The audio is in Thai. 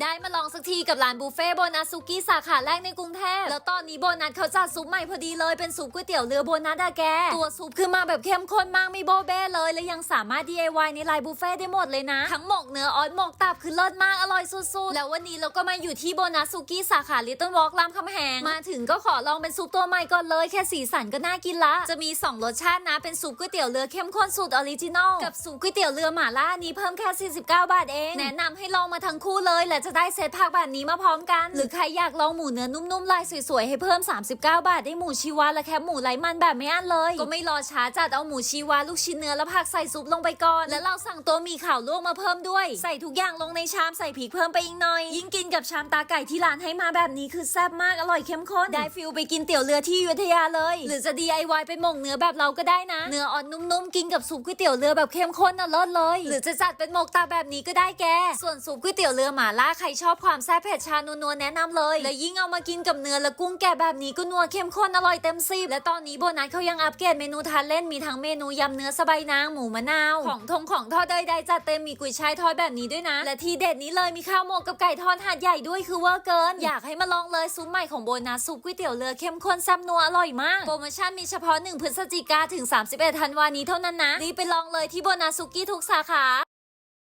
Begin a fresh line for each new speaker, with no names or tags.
ได้มาลองสักทีกับร้านบุฟเฟ่โบนัสซุกี้สาขาแรกในกรุงเทพ แล้วตอนนี้โบนัสเขาจัดซุปใหม่พอดีเลยเป็นซุปก๋วยเตี๋ยวเรือโบนัสอะแก ตัวซุปคือมาแบบเข้มข้นมากไม่โบเบ้เลย และยังสามารถ DIY ในไลน์บุฟเฟ่ได้หมดเลยนะ ทั้งหมกเนื้อออสหมกตับคือเลิศมากอร่อยสุดๆ แล้ววันนี้เราก็มาอยู่ที่โบนัสซุกี้สาขาลิตเติ้ลวอล์กรามคำแหง มาถึงก็ขอลองเป็นซุปตัวใหม่ก่อนเลยแค่สีสันก็น่ากินละ จะมีสองรสชาตินะเป็นซุปก๋วยเตี๋ยวเรือเข้มข้นสูตรออริจินอลกับซุปก๋วยเตี๋ยวเรือหม่าล่านี้เพิ่มแค่49 บาทเอง แนะนำให้ลองมาทั้งคู่เลยและจะได้เซตผักแบบนี้มาพร้อมกัน หรือใครอยากลองหมูเนื้อนุ่มๆลายสวยๆให้เพิ่ม 39 บาทได้หมูชีวาและแคบหมูไร้มันแบบไม่อั้นเลย ก็ไม่รอช้าจัดเอาหมูชีวาลูกชิ้นเนื้อและผักใส่ซุปลงไปก่อน แล้วเราสั่งตัวมีข่าวลวกมาเพิ่มด้วย ใส่ทุกอย่างลงในชามใส่พริกเพิ่มไปอีกหน่อย ยิ่งกินกับชามตาไก่ที่ร้านให้มาแบบนี้คือแซ่บมากอร่อยเข้มข้นได้ฟิลไปกินเตี๋ยวเรือที่อยุธยาเลย หรือจะ DIY เป็นหม่งเนื้อแบบเราก็ได้นะ เนื้ออ่อนนุ่มๆกินกับซุปก๋วยเตี๋ยวเรือแบบเข้มข้นน่ะเลิศเลย หรือจะจัดเป็นหมกตาแบบนี้ก็ได้แก ส่วนซุปก๋วยเตี๋ยวเรือหมาล่าใครชอบความแซ่บเผ็ดชานัวแนะนำเลย และยิ่งเอามากินกับเนื้อและกุ้งแกะแบบนี้ก็นัวเข้มข้นอร่อยเต็มสิบและตอนนี้โบนัสเขายังอัปเกรดเมนูทานเล่นมีทั้งเมนูยำเนื้อสะใบายนางหมูมะนาว ของทงของทอดใดๆจัดเต็มมีกุยช่ายทอดแบบนี้ด้วยนะ และที่เด็ดนี้เลยมีข้าวหมกกับไก่ทอดหาดใหญ่ด้วยคือเวอร์เกิน อยากให้มาลองเลยซุปใหม่ของโบนัสซุปก๋วยเตี๋ยวเรือเข้มข้นแซ่บนัวอร่อยมากโปรโมชั่นมีเฉพาะ 1 พฤศจิกาถึง 31 ธันวานี้เท่านั้นนะรีบไปลองเลยที่โบนัสซุกี้ทุกสาขา